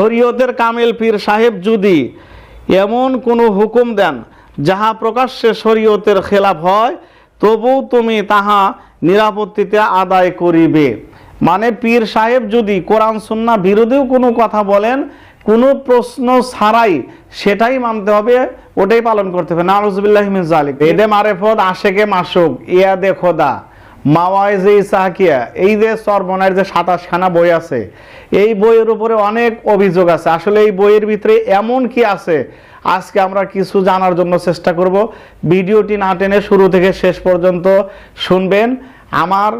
শরীয়তের কামেল পীর সাহেব যদি এমন কোনো হুকুম দেন যাহা প্রকাশ্যে শরীয়তের খেলাফ হয় তবু তুমি তাহা নিরাপত্তিতে আদায় করিবে। মানে পীর সাহেব যদি কোরআন সুন্না বিরোধীও কোনো কথা বলেন, কোনো প্রশ্ন ছাড়াই সেটাই মানতে হবে, ওটাই পালন করতে হবে। নারুজবিল্লাহ জালিক এদে মারেফত আশেকে মাসুক ইয়া দে খোদা। মাওয়াইজে ইসাহাকিয়া এই যে সরবনার যে সাতাশখানা বই আছে, এই বইয়ের উপরে অনেক অভিযোগ আছে। আসলে এই বইয়ের ভিতরে এমন কি আছে? আজকে আমরা কিছু জানার জন্য চেষ্টা করব। ভিডিওটি না টেনে শুরু থেকে শেষ পর্যন্ত শুনবেন। আমার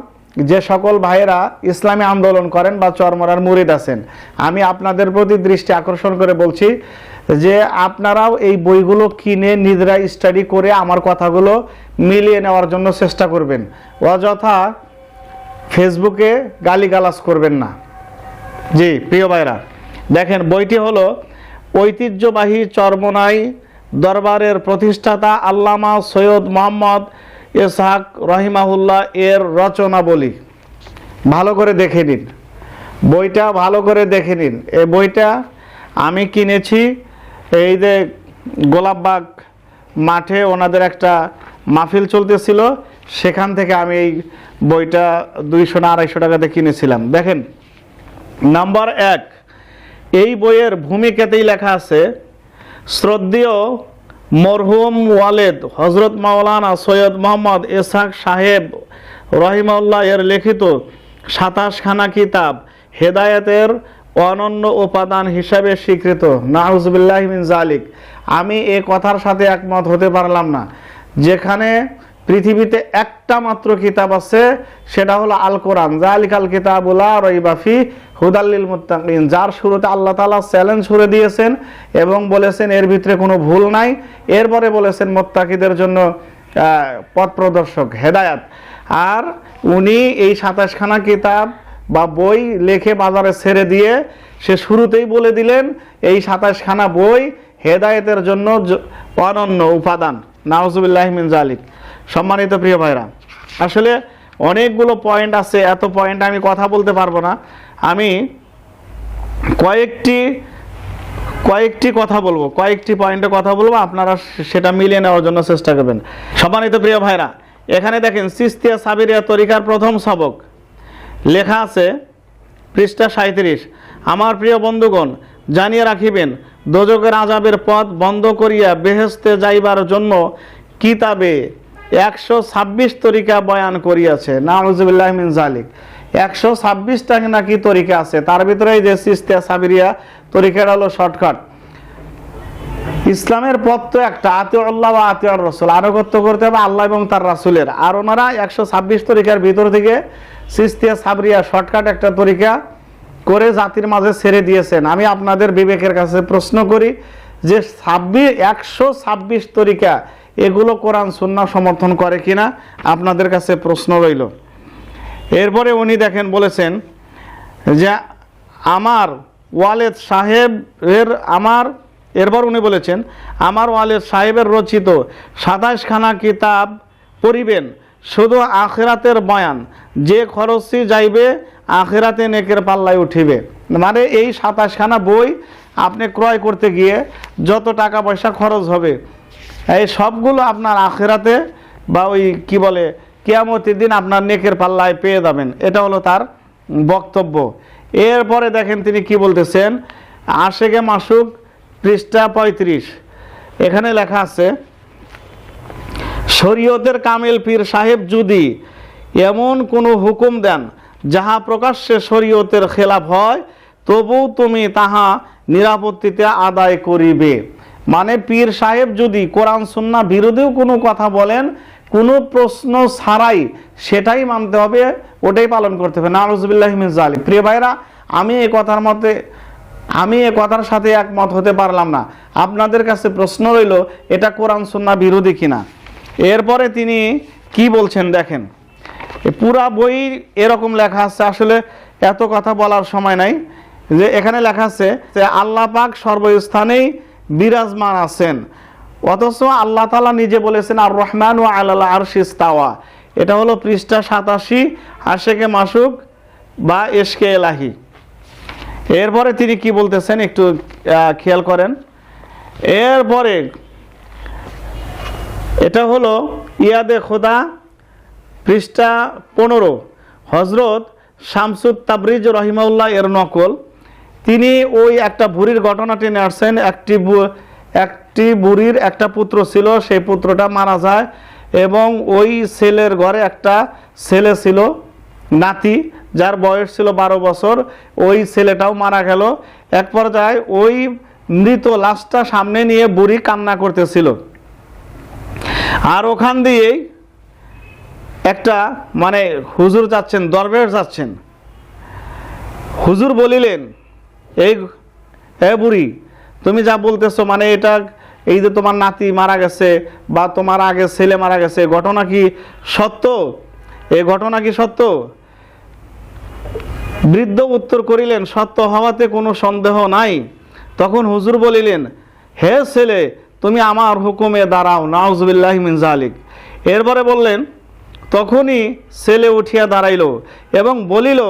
যে সকল ভাইয়েরা ইসলামী আন্দোলন করেন বা চরমরার মুরিদ আছেন, আমি আপনাদের প্রতি দৃষ্টি আকর্ষণ করে বলছি যে আপনারাও এই বইগুলো কিনে নিজেরা স্টাডি করে আমার কথাগুলো মিলিয়ে নেওয়ার জন্য চেষ্টা করবেন। অযথা ফেসবুকে গালিগালাজ করবেন না। জি, প্রিয় ভাইরা, দেখেন বইটি হলো ঐতিহ্যবাহী চরমনাই দরবারের প্রতিষ্ঠাতা আল্লামা সৈয়দ মোহাম্মদ ইসহাক রহিমাহুল্লাহ এর রচনাবলী। ভালো করে দেখে নিন। বইটা ভালো করে দেখে নিন। এই বইটা আমি কিনেছি এই যে গোলাপবাগ মাঠে ওনাদের একটা মাহফিল চলতেছিল, সেখান থেকে আমি এই বইটা দুইশো না আড়াইশো টাকাতে কিনেছিলাম। দেখেন, নাম্বার এক, এই বইয়ের ভূমিকাতেই লেখা আছে, শ্রদ্ধেয় মরহুম ওয়ালেদ হজরত মাওলানা সৈয়দ মোহাম্মদ এসাক সাহেব রহিমাল্লাহ এর লিখিত সাতাশখানা কিতাব হেদায়েতের অনন্য উপাদান হিসাবে স্বীকৃত। নাউজবিল্লাহ মিন জালিক আমি এ কথার সাথে একমত হতে পারলাম না। যেখানে পৃথিবীতে একটা মাত্র কিতাব আছে, সেটা হলো আল কোরআন জালিকাল কিতাবুল্লাহ রইবাফি হুদাল্লিল মুত্তাকিন। যার শুরুতে আল্লাহ তাআলা চ্যালেঞ্জ করে দিয়েছেন এবং বলেছেন এর ভিতরে কোনো ভুল নাই। এরপরে বলেছেন মোত্তাকিদের জন্য পথ প্রদর্শক হেদায়াত। আর উনি এই সাতাশখানা কিতাব বা বই লেখে বাজারে ছেড়ে দিয়ে সে শুরুতেই বলে দিলেন, এই সাতাশখানা বই হেদায়েতের জন্য অনন্য উপাদান। নাওজুবিল্লাহ জালিক সম্মানিত প্রিয় ভাইরা, আসলে অনেকগুলো পয়েন্ট আছে, এত পয়েন্ট আমি কথা বলতে পারব না। আমি কয়েকটি কয়েকটি কথা বলব, কয়েকটি পয়েন্টে কথা বলব, আপনারা সেটা মিলিয়ে নেওয়ার জন্য চেষ্টা করবেন। সম্মানিত প্রিয় ভাইরা, এখানে দেখেন, সিস্তিয়া সাবিরিয়া তরিকার প্রথম সবক লেখা আছে পৃষ্ঠা সাঁত্রিশ আমার প্রিয় বন্ধুগণ জানিয়ে রাখিবেন দোজকের আজাবের পথ বন্ধ করিয়া বেহেস্তে যাইবার জন্য কিতাবে একশো ছাব্বিশ তরিকা বয়ান করিয়াছে। নাউজুবিল্লাহ জালিক একশো ছাব্বিশটা নাকি তরিকা আছে, তার ভিতরে যে সিস্তিয়া সাবিরিয়া, তরিকাটা হলো শর্টকাট। ইসলামের পথ তো একটা আতে আল্লাহ বা আতে রসুল আনুগত্য করতে হবে আল্লাহ এবং তার রাসুলের। আর ওনারা একশো ছাব্বিশ তরিকার ভিতর থেকে সিস্তিয়া সাবরিয়া শর্টকাট একটা তরিকা করে জাতির মাঝে ছেড়ে দিয়েছেন। আমি আপনাদের বিবেকের কাছে প্রশ্ন করি যে ছাব্বিশ, একশো ছাব্বিশ তরিকা এগুলো কোরআন সুন্না সমর্থন করে কিনা? আপনাদের কাছে প্রশ্ন রইল। এরপরে উনি দেখেন, বলেছেন যে আমার ওয়ালেদ সাহেবের আমার, এরপর উনি বলেছেন, আমার ওয়ালেদ সাহেবের রচিত সাতাশখানা কিতাব পড়িবেন। শুধু আখেরাতের বয়ান। যে খরচি যাইবে আখেরাতে নেকের পাল্লায় উঠিবে। মানে এই সাতাশখানা বই আপনি ক্রয় করতে গিয়ে যত টাকা পয়সা খরচ হবে, এই সবগুলো আপনার আখেরাতে বা ওই কি বলে, কেয়ামতের দিন আপনার নেকের পাল্লায় পেয়ে যাবেন। এটা হলো তার বক্তব্য। এরপরে দেখেন তিনি কি বলতেছেন, আশেকে মাসুক পৃষ্ঠা পঁয়ত্রিশ। এখানে লেখা আছে, শরীয়তের কামেল পীর সাহেব যদি এমন কোনো হুকুম দেন যাহা প্রকাশ্যে শরীয়তের খেলাফ হয় তবু তুমি তাহা নিরাপত্তিতে আদায় করিবে। মানে পীর সাহেব যদি কোরআন সুন্না বিরোধীও কোনো কথা বলেন, কোনো প্রশ্ন ছাড়াই সেটাই মানতে হবে, ওটাই পালন করতে হবে। নারুজবিল্লাহ প্রিয় ভাইরা, আমি এই কথার মতে, আমি এ কথার সাথে একমত হতে পারলাম না। আপনাদের কাছে প্রশ্ন রইল, এটা কোরআন সুন্না বিরোধী কিনা? এরপরে তিনি কি বলছেন দেখেন। এ পুরা বই এরকম লেখা আছে। আসলে এত কথা বলার সময় নাই। যে এখানে লেখা আছে যে আল্লাহ পাক সর্বস্থানেই বিরাজমান আছেন। অথচ আল্লাহ তালা নিজে বলেছেন আর রহমান ও আল্লাহ আরশিস্তাওয়া এটা হলো পৃষ্ঠা সাতাশি, আশেকে মাসুক বা এসকে এলাহি। এরপরে তিনি কি বলতেছেন একটু খেয়াল করেন। এরপরে এটা হলো, ইয়াদে খোদা পৃষ্ঠা পনেরো, হজরত শামসুদ তাবরিজ রহিমাউল্লাহ এর নকল। তিনি ওই একটা বুড়ির ঘটনা টেনে আসছেন একটি একটি বুড়ির একটা পুত্র ছিল, সেই পুত্রটা মারা যায় এবং ওই ছেলের ঘরে একটা ছেলে ছিল, নাতি, যার বয়স ছিল বারো বছর। ওই ছেলেটাও মারা গেল। এক পর্যায়ে ওই মৃত লাশটা সামনে নিয়ে বুড়ি কান্না করতেছিল। আর ওখান দিয়েই একটা মানে হুজুর যাচ্ছেন, দরবেশ যাচ্ছেন। হুজুর বলিলেন, এই, এ বুড়ি, তুমি যা বলতেছো মানে এটা, এই যে তোমার নাতি মারা গেছে বা তোমার আগে ছেলে মারা গেছে, ঘটনা কি সত্য? এই ঘটনা কি সত্য? বৃদ্ধ উত্তর করিলেন, সত্য হওয়াতে কোনো সন্দেহ নাই। তখন হুজুর বলিলেন, হে ছেলে, তুমি আমার হুকুমে দাঁড়াও, নাউজবিল্লাহ মিন জালিক এরপরে বললেন তখনই ছেলে উঠিয়া দাঁড়াইল এবং বলিল,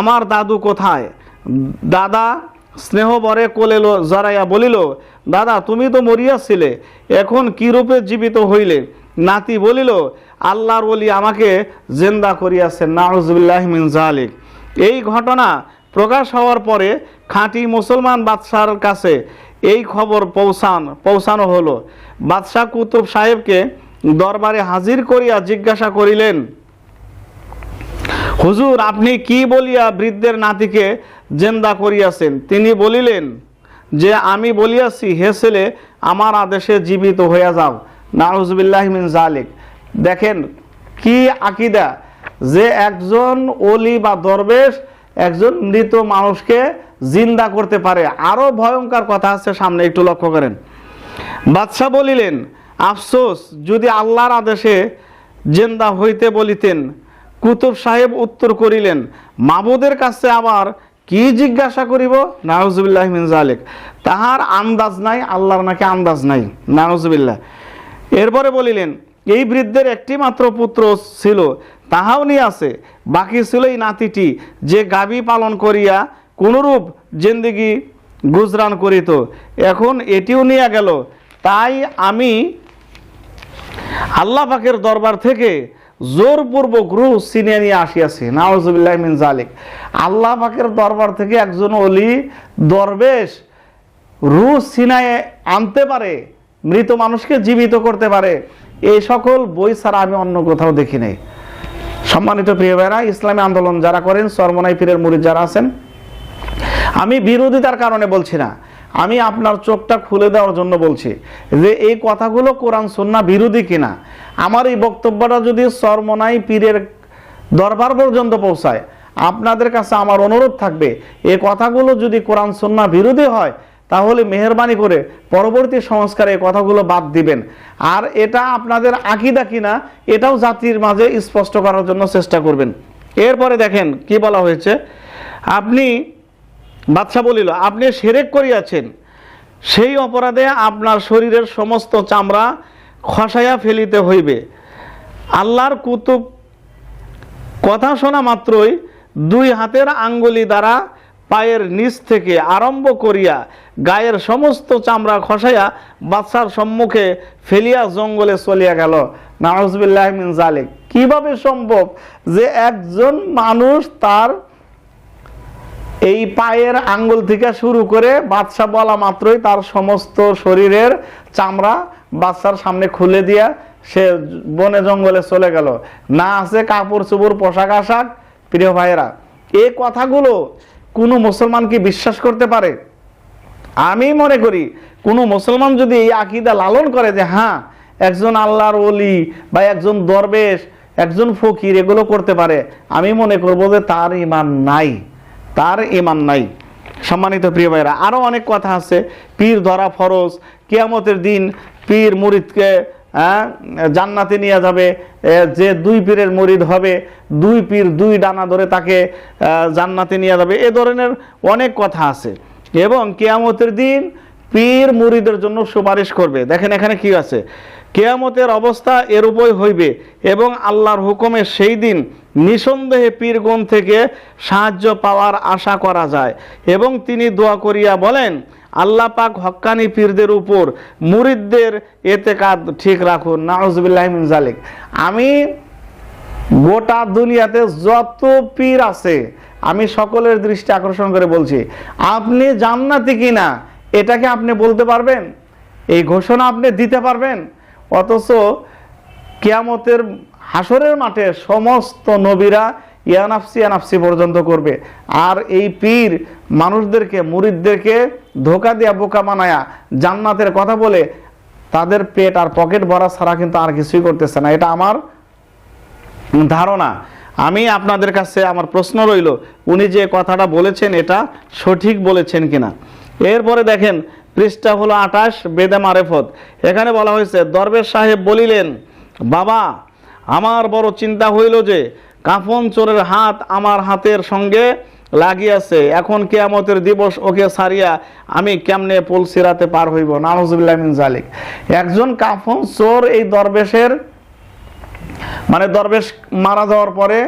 আমার দাদু কোথায়? দাদা স্নেহবরে কোলে জড়াইয়া বলিল, দাদা, তুমি তো মরিয়াছিলে, এখন কি রূপে জীবিত হইলে? নাতি বলিল, আল্লাহর বলি আমাকে জেন্দা করিয়াছেন, নাউজবিল্লাহ মিন জালিক এই ঘটনা প্রকাশ হওয়ার পরে খাঁটি মুসলমান বাদশার কাছে এই খবর পৌঁছান পৌঁছানো হলো। বাদশাহ কুতুব সাহেবকে দরবারে হাজির করিয়া জিজ্ঞাসা করিলেন, হুজুর, আপনি কি বলিয়া বৃদ্ধের নাতিকে জেন্দা করিয়াছেন? তিনি বলিলেন, যে আমি বলিয়াছি, হে ছেলে, আমার আদেশে জীবিত হইয়া যাও। নাউজবিল্লাহ জালিক দেখেন কি আকিদা, যে একজন অলি বা দরবেশ একজন মৃত মানুষকে জিন্দা করতে পারে। আরও ভয়ঙ্কর কথা আছে সামনে, একটু লক্ষ্য করেন। বাদশাহ বলিলেন আফসোস, যদি আল্লাহর আদেশে জেন্দা হইতে বলিতেন, কুতুব সাহেব উত্তর করিলেন, মাবুদের কাছে আবার কি জিজ্ঞাসা করিব? নাউজুবিল্লাহ মিন জালিক তাহার আন্দাজ নাই, আল্লাহর নাকি আন্দাজ নাই। নাউজুবিল্লাহ। এরপরে বলিলেন, এই বৃদ্ধের একটি মাত্র পুত্র ছিল, তাহাও নিয়ে আছে। বাকি ছিল এই নাতিটি, যে গাবি পালন করিয়া কোনরূপ জিন্দিগি গুজরান করিত। এখন এটিও নিয়ে গেল। তাই আমি আল্লাহ পাকের দরবার থেকে জোরপূর্বক রুহ ছিনিয়ে নিয়ে আসিয়াছি। নাওজুবিল্লাহ মিন জালিক আল্লাহ পাকের দরবার থেকে একজন অলি দরবেশ রুহ ছিনায় আনতে পারে, মৃত মানুষকে জীবিত করতে পারে। এই সকল বই ছাড়া আমি অন্য কোথাও দেখি নাই। সম্মানিত প্রিয় ভাইরা, ইসলামী আন্দোলন যারা করেন সরমনাই পীরের মুরিদ যারা আছেন, আমি বিরোধিতার কারণে বলছি না। আমি আপনার চোখটা খুলে দেওয়ার জন্য বলছি যে এই কথাগুলো কোরআন সন্না বিরোধী কিনা। আমার এই বক্তব্যটা যদি সরমনাই পীরের দরবার পর্যন্ত পৌঁছায়, আপনাদের কাছে আমার অনুরোধ থাকবে, এ কথাগুলো যদি কোরআন সন্না বিরোধী হয়, তাহলে মেহরবানি করে পরবর্তী সংস্কারে এই কথাগুলো বাদ দিবেন। আর এটা আপনাদের আকিদা কিনা, এটাও জাতির মাঝে স্পষ্ট করার জন্য চেষ্টা করবেন। এরপরে দেখেন কি বলা হয়েছে। আপনি বাদশাহ বলিল, আপনি সেরেক করিয়াছেন। সেই অপরাধে আপনার শরীরের সমস্ত চামড়া খসাইয়া ফেলিতে হইবে। আল্লাহর কুতুব কথা শোনা মাত্রই দুই হাতের আঙ্গুলি দ্বারা পায়ের নিচ থেকে আরম্ভ করিয়া গায়ের সমস্ত চামড়া খসাইয়া বাদশার সম্মুখে ফেলিয়া জঙ্গলে চলিয়া গেল। নাউজবিল্লাহ মিন জালিক কীভাবে সম্ভব যে একজন মানুষ তার এই পায়ের আঙ্গুল থেকে শুরু করে বাদশা বলা মাত্রই তার সমস্ত শরীরের চামড়া বাচ্চার সামনে খুলে দিয়া সে বনে জঙ্গলে চলে গেল। না আছে কাপড় চুপড়, পোশাক আশাক, প্রিয় ভাইয়েরা এই কথাগুলো কোনো মুসলমান কি বিশ্বাস করতে পারে? আমি মনে করি কোনো মুসলমান যদি এই আকিদা লালন করে যে হ্যাঁ একজন আল্লাহর অলি বা একজন দরবেশ, একজন ফকির এগুলো করতে পারে, আমি মনে করব যে তার ইমান নাই। তার ইমান নাই। সম্মানিত প্রিয় ভাইরা আরও অনেক কথা আছে। পীর ধরা ফরজ কেয়ামতের দিন পীর মুরিদকে হ্যাঁ, জান্নাতে নিয়ে যাবে। যে দুই পীরের মরিদ হবে দুই পীর দুই ডানা ধরে তাকে জান্নাতে নিয়ে যাবে। এ ধরনের অনেক কথা আছে। এবং কেয়ামতের দিন পীর মুরিদের জন্য সুপারিশ করবে। দেখেন এখানে কি আছে? কেয়ামতের অবস্থা এরূপই হইবে এবং আল্লাহর হুকুমে সেই দিন নিঃসন্দেহে পীরগণ থেকে সাহায্য পাওয়ার আশা করা যায়। এবং তিনি দোয়া করিয়া বলেন, আল্লাহ পাক হক্কানি পীরদের উপর মুরিদদের এতে কাদ ঠিক রাখুন। নাউজবিল্লাহ মিন জালিক আমি গোটা দুনিয়াতে যত পীর আছে, আমি সকলের দৃষ্টি আকর্ষণ করে বলছি, আপনি জান্নাতি কিনা, এটাকে আপনি বলতে পারবেন? এই ঘোষণা আপনি দিতে পারবেন? অথচ কেয়ামতের হাসরের মাঠে সমস্ত নবীরা ইয়ানাফসি ইয়ানাফসি পর্যন্ত করবে। আর এই পীর মানুষদেরকে, মুরিদদেরকে ধোকা দিয়া বোকা মানায়া জান্নাতের কথা বলে তাদের পেট আর পকেট ভরা ছাড়া কিন্তু আর কিছুই করতেছে না। এটা আমার ধারণা। আমি আপনাদের কাছে আমার প্রশ্ন রইল, উনি যে কথাটা বলেছেন এটা সঠিক বলেছেন কিনা? এরপরে দেখেন পৃষ্ঠা হলো আঠাশ, বেদে মারেফত। এখানে বলা হয়েছে, দরবেশ সাহেব বলিলেন, বাবা, আমার বড় চিন্তা হইল যে, কাফন চোরের হাত আমার হাতের সঙ্গে লাগিয়াছে। এখন কেয়ামতের দিবস ওকে সারিয়া আমি কেমনে পোল সিরাতে পার হইব? নাহজুবিল্লাহ মিন জালিক একজন কাফন চোর এই দরবেশের মানে দরবেশ মারা যাওয়ার পরে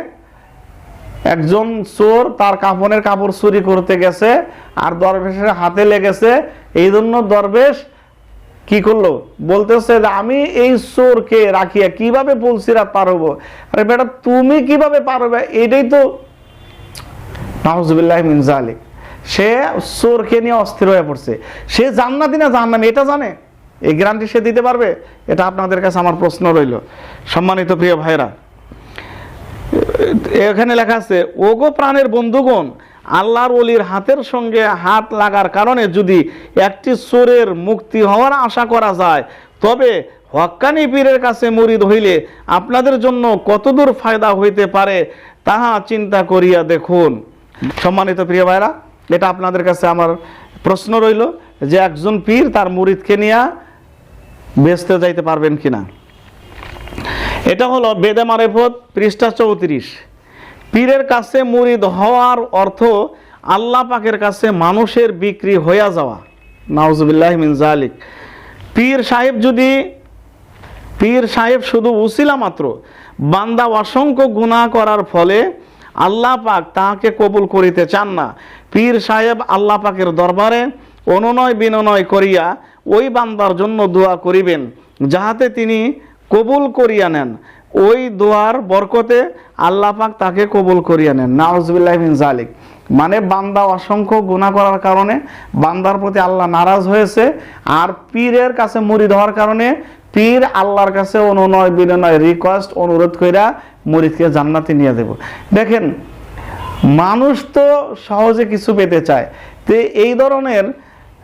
একজন চোর তার কাফনের কাপড় চুরি করতে গেছে, আর দরবেশের হাতে লেগেছে। এই জন্য দরবেশ কি করল? বলতেছে যে, আমি এই চোরকে রাখিয়া কীভাবে পুলসিরাত পার হব? আরে বেটা, তুমি কীভাবে পার হবে? এটাই তো নাহজুবিল্লাহ মিন জালিক সে চোরকে নিয়ে অস্থির হয়ে পড়ছে। সে জান্নাতি না জান্নামি এটা জানে? এই গ্যারান্টি সে দিতে পারবে? এটা আপনাদের কাছে আমার প্রশ্ন রইল। সম্মানিত প্রিয় ভাইরা এখানে লেখা আছে, ওগো প্রাণের বন্ধুগণ, আল্লাহর অলির হাতের সঙ্গে হাত লাগার কারণে যদি একটি চোরের মুক্তি হওয়ার আশা করা যায়, তবে হক্কানি পীরের কাছে মুরিদ হইলে আপনাদের জন্য কতদূর ফায়দা হইতে পারে তাহা চিন্তা করিয়া দেখুন। সম্মানিত প্রিয় ভাইরা, এটা আপনাদের কাছে আমার প্রশ্ন রইল যে একজন পীর তার মুরিদকে নিয়ে বেচতে যাইতে পারবেন কিনা? এটা হলো বেদে মারেফত পৃষ্ঠা চৌত্রিশ। পীরের কাছে মুরিদ হওয়ার অর্থ আল্লাহ পাকের কাছে মানুষের বিক্রি হইয়া যাওয়া। নাউজুবিল্লাহ মিন জালিক পীর সাহেব যদি, পীর সাহেব শুধু উসিলা মাত্র, বান্দা অসংখ্য গুনাহ করার ফলে আল্লাহ পাক তাহাকে কবুল করিতে চান না। পীর সাহেব আল্লাহ পাকের দরবারে অনুনয় বিনয় করিয়া ওই বান্দার জন্য দোয়া করিবেন, যাহাতে তিনি কবুল করিয়া নেন। ওই দোয়ার বরকতে আল্লাহ পাক তাকে কবুল করিয়া নেন। নাউজবিল্লাহ মিন জালিক মানে বান্দা অসংখ্য গুনাহ করার কারণে বান্দার প্রতি আল্লাহ নারাজ হয়েছে আর পীরের কাছে মুরিদ হওয়ার কারণে পীর আল্লাহর কাছে অনুনয় বিনয় রিকোয়েস্ট অনুরোধ কইরা মুরিদকে জান্নাতে নিয়ে দেব দেখেন, মানুষ তো সহজে কিছু পেতে চায়। তো এই ধরনের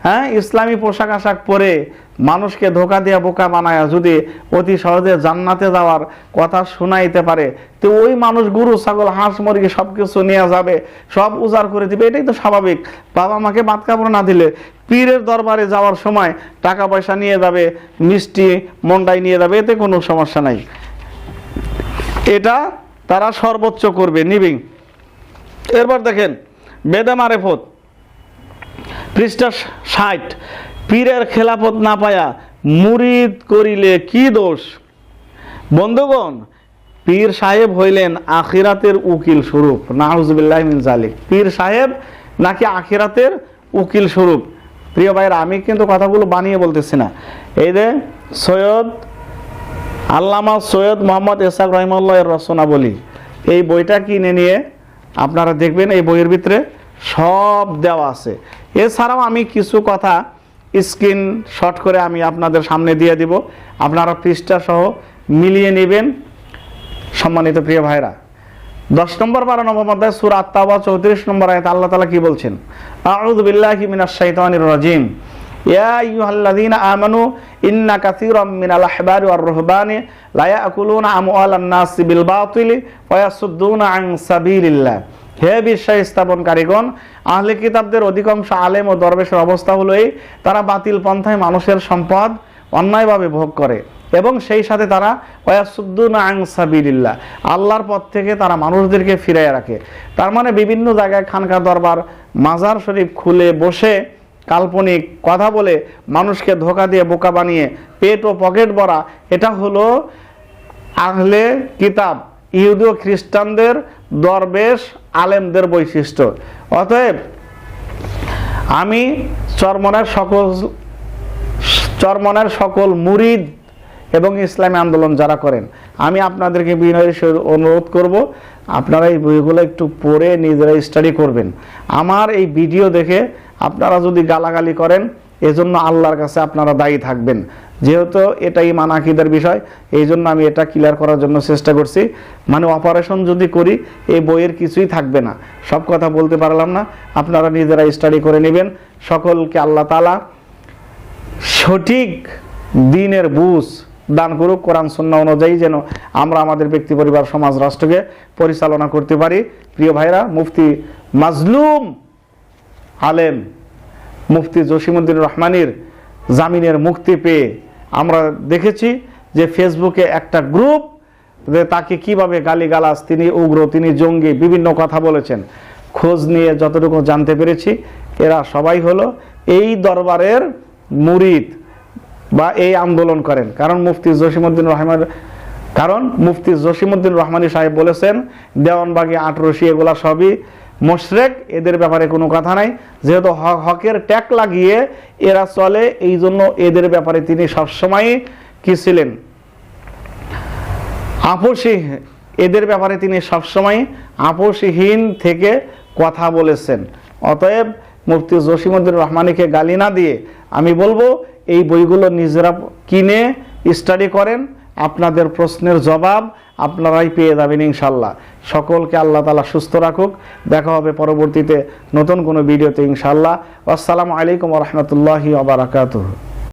হ্যাঁ ইসলামী পোশাক আশাক পরে মানুষকে ধোকা দিয়া বোকা বানায় যদি অতি সহজে জান্নাতে যাওয়ার কথা শোনাইতে পারে, তো ওই মানুষ গরু, ছাগল, হাঁস, মুরগি সব কিছু নিয়ে যাবে, সব উজাড় করে দিবে, এটাই তো স্বাভাবিক। বাবা মাকে বাদ কাপড় না দিলে পীরের দরবারে যাওয়ার সময় টাকা পয়সা নিয়ে যাবে, মিষ্টি মন্ডাই নিয়ে যাবে, এতে কোনো সমস্যা নাই। এটা তারা সর্বোচ্চ করবে, নিবিং। এরপর দেখেন বেদে মারেফত পৃষ্ঠা ষাট। পীরের খেলাফত না পায়া মুরিদ করিলে কি দোষ? বন্ধুগণ, পীর সাহেব হইলেন আখিরাতের উকিল স্বরূপ। নাহুজবিল্লাহ জালিক পীর সাহেব নাকি আখিরাতের উকিল স্বরূপ? প্রিয় ভাইয়ের, আমি কিন্তু কথাগুলো বানিয়ে বলতেছি না। এই যে সৈয়দ আল্লামা সৈয়দ মোহাম্মদ এসাক রহিমুল্লাহ এর রচনা বলি এই বইটা কিনে নিয়ে আপনারা দেখবেন এই বইয়ের ভিতরে সব দেওয়া আছে। এছাড়াও আমি কিছু কথা স্ক্রিন শট করে আমি আপনাদের সামনে দিয়ে দিব। আপনারা পৃষ্ঠা সহ মিলিয়ে নেবেন, সম্মানিত প্রিয় ভাইরা দশ নম্বর, বারো নম্বর মধ্যে সুর আত্মাবা চৌত্রিশ নম্বর আয়ত আল্লাহ তালা কি বলছেন? আউযু বিল্লাহি মিনাশ শাইতানির রাজিম। ইয়া আইয়ুহাল্লাযীনা আমানু ইন্না কাসীরাম মিনাল আহবারি ওয়ার রুহবানি লা ইয়াকুলুনা আমওয়ালান নাসি বিল বাতিলি ওয়া ইয়াসুদ্দুনা আন সাবিলিল্লাহ। হে বিশ্বাস স্থাপনকারীগণ আহলে কিতাবদের অধিকাংশ আলেম ও দরবেশের অবস্থা হলো এই, তারা বাতিল পন্থায় মানুষের সম্পদ অন্যায়ভাবে ভোগ করে এবং সেই সাথে তারা ওয়াসুদ্দুনা আং সাবিলিল্লাহ, আল্লাহর পথ থেকে তারা মানুষদেরকে ফিরাইয়া রাখে। তার মানে বিভিন্ন জায়গায় খানকা দরবার, মাজার শরীফ খুলে বসে কাল্পনিক কথা বলে মানুষকে ধোকা দিয়ে বোকা বানিয়ে পেট ও পকেট ভরা, এটা হলো আহলে কিতাব ইহুদি ও খ্রিস্টানদের দরবেশ আলেমদের বৈশিষ্ট্য। অতএব আমি চরমনের সকল চরমনের সকল মুরিদ এবং ইসলামী আন্দোলন যারা করেন, আমি আপনাদেরকে বিনয়ের অনুরোধ করব, আপনারা এই বইগুলো একটু পড়ে নিজেরা স্টাডি করবেন। আমার এই ভিডিও দেখে আপনারা যদি গালাগালি করেন, এজন্য আল্লাহর কাছে আপনারা দায়ী থাকবেন। যেহেতু এটাই মানাকিদের বিষয়, এই জন্য আমি এটা ক্লিয়ার করার জন্য চেষ্টা করছি। মানে অপারেশন যদি করি, এই বইয়ের কিছুই থাকবে না। সব কথা বলতে পারলাম না, আপনারা নিজেরা স্টাডি করে নেবেন। সকলকে আল্লাহ তালা সঠিক দিনের বুঝ দান করুক, কোরআন সন্না অনুযায়ী যেন আমরা আমাদের ব্যক্তি পরিবার, সমাজ, রাষ্ট্রকে পরিচালনা করতে পারি। প্রিয় ভাইরা, মুফতি মাজলুম আলেম মুফতি জসিমুদ্দিন রহমানির জামিনের মুক্তি পেয়ে আমরা দেখেছি যে ফেসবুকে একটা গ্রুপ যে তাকে কীভাবে গালিগালাজ, তিনি উগ্র, তিনি জঙ্গি, বিভিন্ন কথা বলেছেন। খোঁজ নিয়ে যতটুকু জানতে পেরেছি, এরা সবাই হলো এই দরবারের মুরিদ বা এই আন্দোলন করেন। কারণ মুফতি জসিমুদ্দিন রহমান, কারণ মুফতি জসিমুদ্দিন রহমানী সাহেব বলেছেন, দেওয়ানবাগি আটরশি এগুলা সবই মোশরেক, এদের ব্যাপারে কোনো কথা নাই। যেহেতু হকের ট্যাগ লাগিয়ে এরা চলে, এই জন্য এদের ব্যাপারে তিনি সবসময় কি ছিলেন? আপোষী এদের ব্যাপারে তিনি সবসময় আপোষহীন থেকে কথা বলেছেন। অতএব মুফতি জসিমুদ্দিন রহমানিকে গালি না দিয়ে আমি বলব, এই বইগুলো নিজেরা কিনে স্টাডি করেন। আপনাদের প্রশ্নের জবাব আপনারাই পেয়ে যাবেন ইনশাল্লাহ। সকলকে আল্লাহ তালা সুস্থ রাখুক। দেখা হবে পরবর্তীতে নতুন কোনো ভিডিওতে ইনশাল্লাহ। আসসালামু আলাইকুম রহমতুল্লাহি আবরাকাতুহ